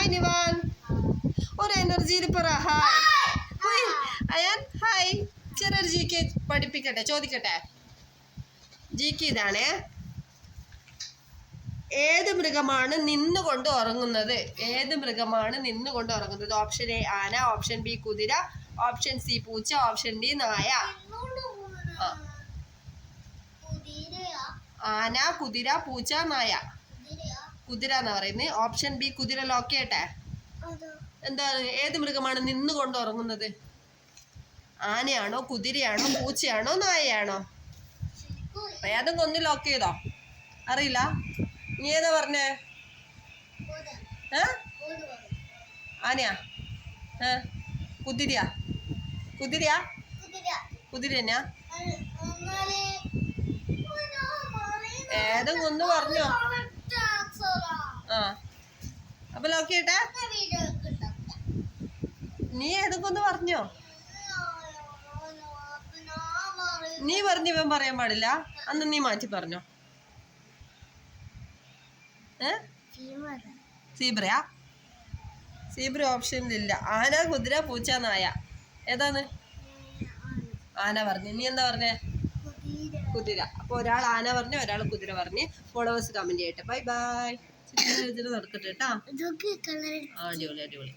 Hi Nivan ഒരു എനർജിയിൽ പറ. ഹായ് അയാൻ ഹായ് ചെറിയൊരു ജി കെ പഠിപ്പിക്കട്ടെ ചോദിക്കട്ടെ. ജി കെ ഇതാണേ. ഏത് മൃഗമാണ് നിന്നുകൊണ്ട് ഉറങ്ങുന്നത്? ഏത് മൃഗമാണ് നിന്നുകൊണ്ട് ഉറങ്ങുന്നത്? ഓപ്ഷൻ എ ആന. ഓപ്ഷൻ ബി കുതിര. ഓപ്ഷൻ സി പൂച്ച. ഓപ്ഷൻ ഡി നായ. ആന കുതിര പൂച്ച നായ. കുതിര എന്നാ പറയുന്നത് ഓപ്ഷൻ ബി കുതിര ലോക്ക് ചെയ്യട്ടെ? എന്താണ് ഏത് മൃഗമാണ് നിന്നുകൊണ്ട് ഉറങ്ങുന്നത്? ആനയാണോ കുതിരയാണോ പൂച്ചയാണോ നായയാണോ? ഏതെങ്കിലും ഒന്ന് ലോക്ക് ചെയ്തോ? അറിയില്ല. നീ ഏതാ പറഞ്ഞേ? ആനയാ? കുതിരയാ? കുതിരയാ? കുതിര. തന്നെയാ? ഏതെങ്കിലും ഒന്ന് പറഞ്ഞോ? ചെയ്യട്ടെ നീ ഏതൊക്കെ ഒന്ന് പറഞ്ഞോ? നീ പറഞ്ഞു ഇവൻ പറയാൻ പാടില്ല. അന്ന് നീ മാറ്റി പറഞ്ഞോ. സീബ്രയാ? സീബ്ര ഇല്ല. ആന കുതിര പൂച്ച നായ. ഏതാണ്? ആന പറഞ്ഞു. നീ എന്താ പറഞ്ഞേ? കുതിര. അപ്പോൾ ഒരാൾ ആന പറഞ്ഞു ഒരാൾ കുതിര പറഞ്ഞു. ഫോളോവേഴ്സ് കമന്റ് ചെയ്യട്ടെ. ബൈ ബൈ നടക്കട്ടെ കേട്ടാ ഇതൊക്കെ കളർ ആ അടിപൊളി അടിപൊളി.